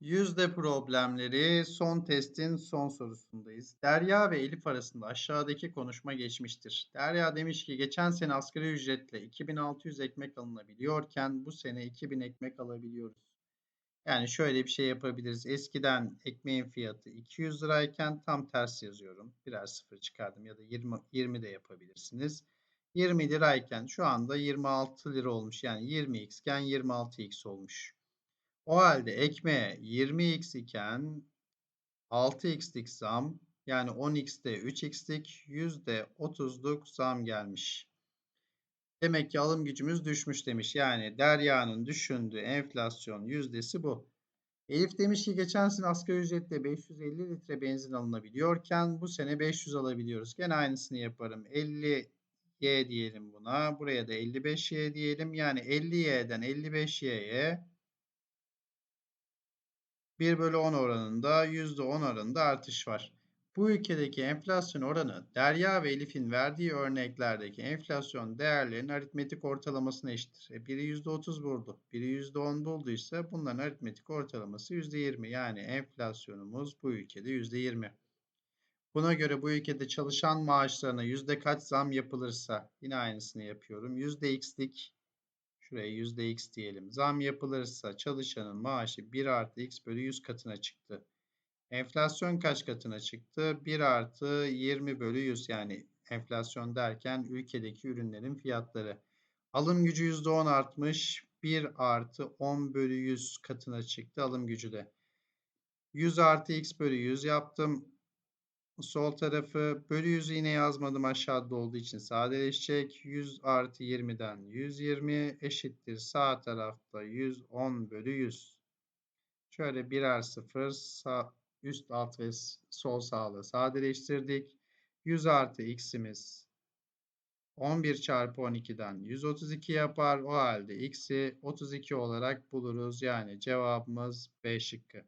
Yüzde problemleri son testin son sorusundayız. Derya ve Elif arasında aşağıdaki konuşma geçmiştir. Derya demiş ki geçen sene asgari ücretle 2600 ekmek alınabiliyorken bu sene 2000 ekmek alabiliyoruz. Yani şöyle bir şey yapabiliriz. Eskiden ekmeğin fiyatı 200 lirayken tam ters yazıyorum. Birer sıfır çıkardım ya da 20, 20 de yapabilirsiniz. 20 lirayken şu anda 26 lira olmuş. Yani 20x iken 26x olmuş. O halde ekmeğe 20x iken 6x'lik zam yani 10x'te 3x'lik %30'luk zam gelmiş. Demek ki alım gücümüz düşmüş demiş. Yani Derya'nın düşündüğü enflasyon yüzdesi bu. Elif demiş ki geçen sene asgari ücretle 550 litre benzin alınabiliyorken bu sene 500 alabiliyoruz. Gene aynısını yaparım. 50 Y diyelim buna. Buraya da 55Y diyelim. Yani 50Y'den 55Y'ye 1 bölü 10 oranında %10 oranında artış var. Bu ülkedeki enflasyon oranı Derya ve Elif'in verdiği örneklerdeki enflasyon değerlerinin aritmetik ortalamasına eşittir. E biri %30 buldu, biri %10 bulduysa bunların aritmetik ortalaması %20. Yani enflasyonumuz bu ülkede %20. Buna göre bu ülkede çalışan maaşlarına yüzde kaç zam yapılırsa yine aynısını yapıyorum. Yüzde x'lik Şuraya yüzde x diyelim. Zam yapılırsa çalışanın maaşı 1 artı x bölü 100 katına çıktı. Enflasyon kaç katına çıktı? 1 artı 20 bölü 100 yani enflasyon derken ülkedeki ürünlerin fiyatları. Alım gücü %10 artmış. 1 artı 10 bölü 100 katına çıktı alım gücü de. 100 artı x bölü 100 yaptım. Sol tarafı bölü 100'ü yine yazmadım aşağıda olduğu için sadeleşecek. 100 artı 20'den 120 eşittir. Sağ tarafta 110 bölü 100. Şöyle birer sıfır sağ, üst alt ve sol sağlığı sadeleştirdik. 100 artı x'imiz 11 çarpı 12'den 132 yapar. O halde x'i 32 olarak buluruz. Yani cevabımız B şıkkı.